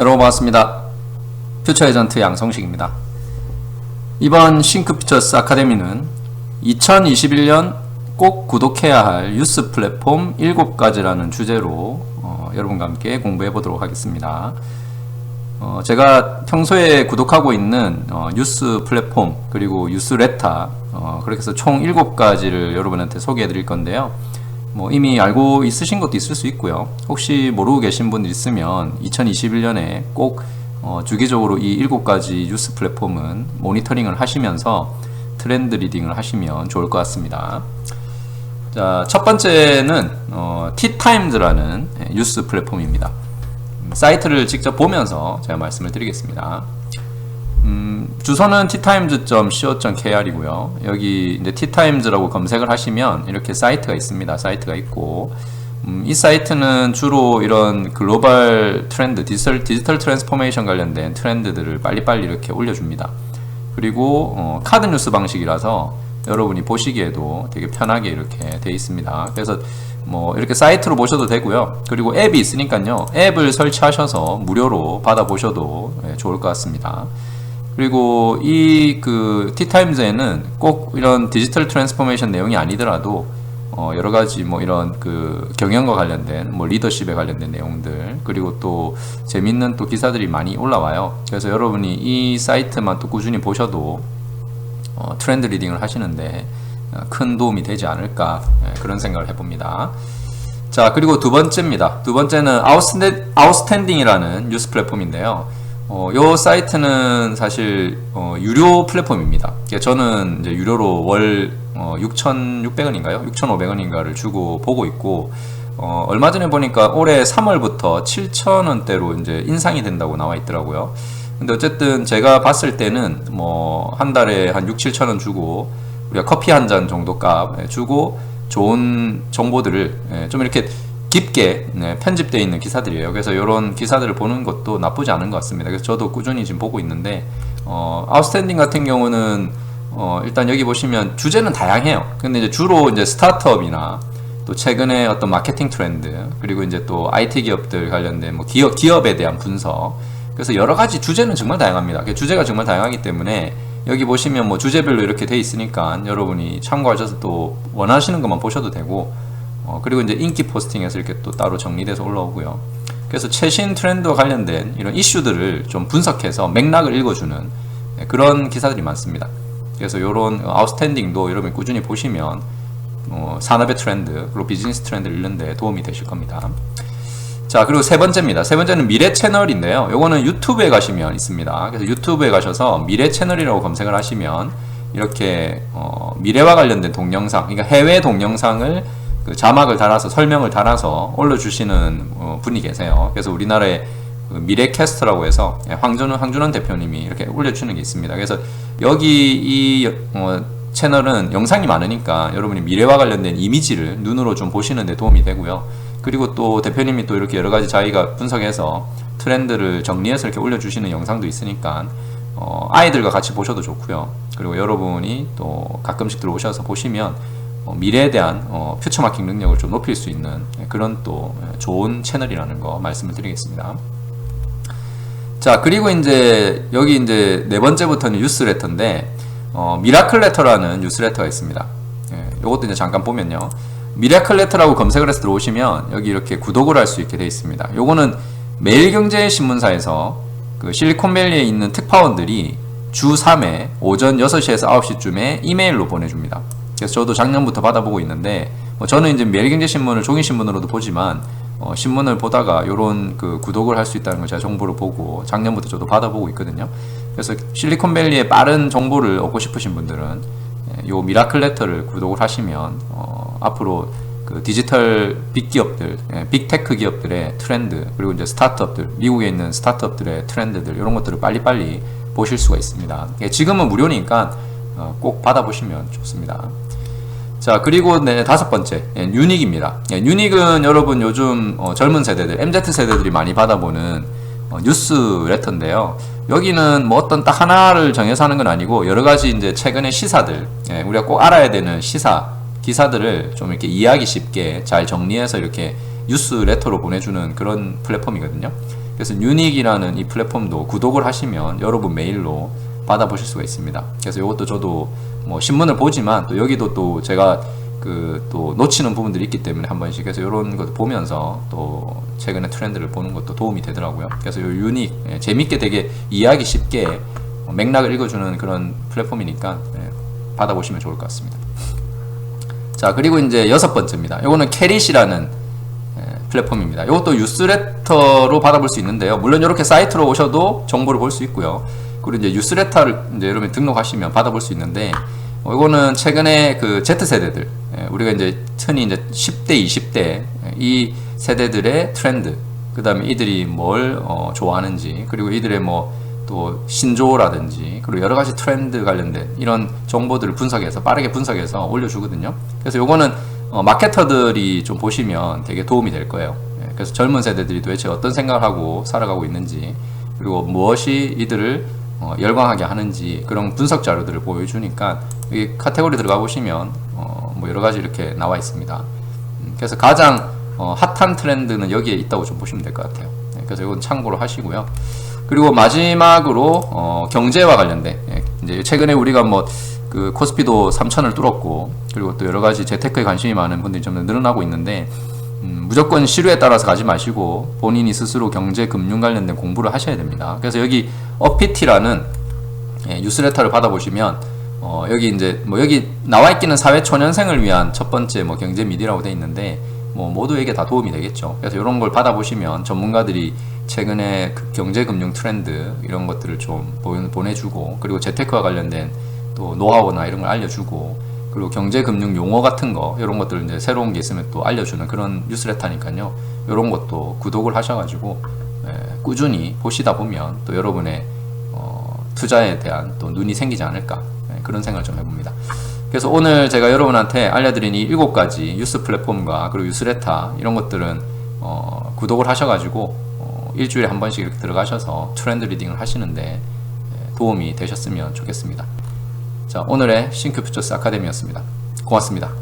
여러분 반갑습니다. 퓨처 에전트 양성식입니다. 이번 싱크피처스 아카데미는 2021년 꼭 구독해야 할 뉴스 플랫폼 7가지라는 주제로 어, 여러분과 함께 공부해 보도록 하겠습니다. 어, 제가 평소에 구독하고 있는 어, 뉴스 플랫폼 그리고 뉴스 레타 어, 그렇게 해서 총 7가지를 여러분한테 소개해 드릴 건데요. 뭐 이미 알고 있으신 것도 있을 수 있고요. 혹시 모르고 계신 분들 있으면 2021년에 꼭 어, 주기적으로 이 7가지 뉴스 플랫폼은 모니터링을 하시면서 트렌드 리딩을 하시면 좋을 것 같습니다. 자, 첫 번째는 어, 티타임즈라는 예, 뉴스 플랫폼입니다. 음, 사이트를 직접 보면서 제가 말씀을 드리겠습니다. 음, 주소는 ttimes.co.kr이고요. 여기 이제 ttimes라고 검색을 하시면 이렇게 사이트가 있습니다. 사이트가 있고 음, 이 사이트는 주로 이런 글로벌 트렌드, 디지털, 디지털 트랜스포메이션 관련된 트렌드들을 빨리빨리 이렇게 올려줍니다. 그리고 어, 카드 뉴스 방식이라서 여러분이 보시기에도 되게 편하게 이렇게 되어 있습니다. 그래서 뭐 이렇게 사이트로 보셔도 되고요. 그리고 앱이 있으니까요. 앱을 설치하셔서 무료로 받아보셔도 예, 좋을 것 같습니다. 그리고 이 그 티타임즈에는 꼭 이런 디지털 트랜스포메이션 내용이 아니더라도 어 여러 가지 뭐 이런 그 경영과 관련된 뭐 리더십에 관련된 내용들 그리고 또 재밌는 또 기사들이 많이 올라와요. 그래서 여러분이 이 사이트만 또 꾸준히 보셔도 어 트렌드 리딩을 하시는데 어, 큰 도움이 되지 않을까 예, 그런 생각을 해봅니다. 자 그리고 두 번째입니다. 두 번째는 아웃스탠, 아웃스탠딩이라는 뉴스 플랫폼인데요. 어, 요 사이트는 사실 어, 유료 플랫폼입니다. 그러니까 저는 이제 유료로 월 어, 6,600원인가요? 6,500원인가를 주고 보고 있고 어, 얼마 전에 보니까 올해 3월부터 7,000원대로 이제 인상이 된다고 나와 있더라고요. 근데 어쨌든 제가 봤을 때는 뭐 한 달에 한 6, 7천 원 주고 우리가 커피 한 잔 정도 값 예, 주고 좋은 정보들을 예, 좀 이렇게 깊게 네, 편집되어 있는 기사들이에요. 그래서 이런 기사들을 보는 것도 나쁘지 않은 것 같습니다. 그래서 저도 꾸준히 지금 보고 있는데 어, 아웃스탠딩 같은 경우는 어, 일단 여기 보시면 주제는 다양해요. 근데 이제 주로 이제 스타트업이나 또 최근에 어떤 마케팅 트렌드 그리고 이제 또 IT 기업들 관련된 뭐 기업 기업에 대한 분석 그래서 여러 가지 주제는 정말 다양합니다. 그 주제가 정말 다양하기 때문에 여기 보시면 뭐 주제별로 이렇게 돼 있으니까 여러분이 참고하셔서 또 원하시는 것만 보셔도 되고 어, 그리고 이제 인기 포스팅에서 이렇게 또 따로 정리돼서 올라오고요. 그래서 최신 트렌드와 관련된 이런 이슈들을 좀 분석해서 맥락을 읽어주는 네, 그런 기사들이 많습니다. 그래서 이런 아웃스탠딩도 여러분이 꾸준히 보시면 어, 산업의 트렌드 그리고 비즈니스 트렌드를 읽는데 도움이 되실 겁니다. 자 그리고 세 번째입니다. 세 번째는 미래 채널인데요. 요거는 유튜브에 가시면 있습니다. 그래서 유튜브에 가셔서 미래 채널이라고 검색을 하시면 이렇게 어, 미래와 관련된 동영상, 그러니까 해외 동영상을 그 자막을 달아서 설명을 달아서 올려주시는 어, 분이 계세요. 그래서 우리나라의 그 미래캐스터라고 해서 예, 황준원 황준원 대표님이 이렇게 올려주는 게 있습니다. 그래서 여기 이 어, 채널은 영상이 많으니까 여러분이 미래와 관련된 이미지를 눈으로 좀 보시는데 도움이 되고요. 그리고 또 대표님이 또 이렇게 여러 가지 자기가 분석해서 트렌드를 정리해서 이렇게 올려주시는 영상도 있으니까 어, 아이들과 같이 보셔도 좋고요. 그리고 여러분이 또 가끔씩 들어오셔서 보시면 어, 미래에 대한 어, 퓨처 마킹 능력을 좀 높일 수 있는 그런 또 좋은 채널이라는 거 말씀을 드리겠습니다. 자 그리고 이제 여기 이제 네 번째부터는 뉴스레터인데 어, 미라클 레터라는 뉴스레터가 있습니다. 예, 이것도 이제 잠깐 보면요. 미라클 레터라고 검색을 해서 들어오시면 여기 이렇게 구독을 할 수 있게 되어 있습니다. 요거는 매일경제신문사에서 그 실리콘밸리에 있는 특파원들이 주 3회 오전 6시에서 9시쯤에 이메일로 보내줍니다. 그래서 저도 작년부터 받아보고 있는데 뭐 저는 이제 매일경제신문을 종이신문으로도 보지만 어, 신문을 보다가 이런 그 구독을 할 수 있다는 걸 제가 정보를 보고 작년부터 저도 받아보고 있거든요. 그래서 실리콘밸리의 빠른 정보를 얻고 싶으신 분들은 예, 요 미라클 레터를 구독을 하시면 어, 앞으로 그 디지털 빅 기업들, 예, 빅테크 기업들의 트렌드 그리고 이제 스타트업들, 미국에 있는 스타트업들의 트렌드들 이런 것들을 빨리빨리 보실 수가 있습니다. 예, 지금은 무료니까 어, 꼭 받아보시면 좋습니다. 자 그리고 네 다섯 번째 예, 유닉입니다. 예, 유닉은 여러분 요즘 어, 젊은 세대들 MZ 세대들이 많이 받아보는 어, 뉴스 레터인데요. 여기는 뭐 어떤 딱 하나를 정해서 하는 건 아니고 여러 가지 이제 최근의 시사들 예, 우리가 꼭 알아야 되는 시사 기사들을 좀 이렇게 이해하기 쉽게 잘 정리해서 이렇게 뉴스 레터로 보내주는 그런 플랫폼이거든요. 그래서 유닉이라는 이 플랫폼도 구독을 하시면 여러분 메일로 받아보실 수가 있습니다. 그래서 이것도 저도 뭐 신문을 보지만 또 여기도 또 제가 그 또 놓치는 부분들이 있기 때문에 한 번씩 그래서 이런 것도 보면서 또 최근의 트렌드를 보는 것도 도움이 되더라고요. 그래서 요 유닉 예, 재밌게 되게 이해하기 쉽게 맥락을 읽어주는 그런 플랫폼이니까 예, 받아보시면 좋을 것 같습니다. 자 그리고 이제 여섯 번째입니다. 이거는 캐릿이라는 예, 플랫폼입니다. 이것도 뉴스레터로 받아볼 수 있는데요. 물론 이렇게 사이트로 오셔도 정보를 볼 수 있고요. 그리고 이제 뉴스레터를 이제 여러분 등록하시면 받아볼 수 있는데 어, 이거는 최근에 그 Z 세대들 예, 우리가 이제 흔히 이제 10대, 20대 예, 이 세대들의 트렌드 그 다음에 이들이 뭘 어, 좋아하는지 그리고 이들의 뭐 또 신조어라든지 그리고 여러 가지 트렌드 관련된 이런 정보들을 분석해서 빠르게 분석해서 올려주거든요. 그래서 요거는 어, 마케터들이 좀 보시면 되게 도움이 될 거예요. 예, 그래서 젊은 세대들이 도대체 어떤 생각을 하고 살아가고 있는지 그리고 무엇이 이들을 어, 열광하게 하는지 그런 분석 자료들을 보여주니까 여기 카테고리 들어가 보시면 어, 뭐 여러 가지 이렇게 나와 있습니다. 음, 그래서 가장 어, 핫한 트렌드는 여기에 있다고 좀 보시면 될 것 같아요. 네, 그래서 이건 참고로 하시고요. 그리고 마지막으로 어, 경제와 관련된 예, 이제 최근에 우리가 뭐 그 코스피도 3천을 뚫었고 그리고 또 여러 가지 재테크에 관심이 많은 분들이 좀 늘어나고 있는데 음, 무조건 시류에 따라서 가지 마시고 본인이 스스로 경제 금융 관련된 공부를 하셔야 됩니다. 그래서 여기 어피티라는 예, 뉴스레터를 받아보시면 어, 여기 이제 뭐 여기 나와 있기는 사회 초년생을 위한 첫 번째 뭐 경제 미디라고 돼 있는데 뭐 모두에게 다 도움이 되겠죠. 그래서 이런 걸 받아보시면 전문가들이 최근에 그 경제 금융 트렌드 이런 것들을 좀 보- 보내주고 그리고 재테크와 관련된 또 노하우나 이런 걸 알려주고 그리고 경제 금융 용어 같은 거 이런 것들 이제 새로운 게 있으면 또 알려주는 그런 뉴스레터니까요. 이런 것도 구독을 하셔가지고 예, 꾸준히 보시다 보면 또 여러분의 어, 투자에 대한 또 눈이 생기지 않을까 예, 그런 생각을 좀 해봅니다. 그래서 오늘 제가 여러분한테 알려드린 이 일곱 가지 뉴스 플랫폼과 그리고 뉴스레터 이런 것들은 어, 구독을 하셔가지고 어, 일주일에 한 번씩 이렇게 들어가셔서 트렌드 리딩을 하시는데 예, 도움이 되셨으면 좋겠습니다. 자 오늘의 싱크퓨처스 아카데미였습니다. 고맙습니다.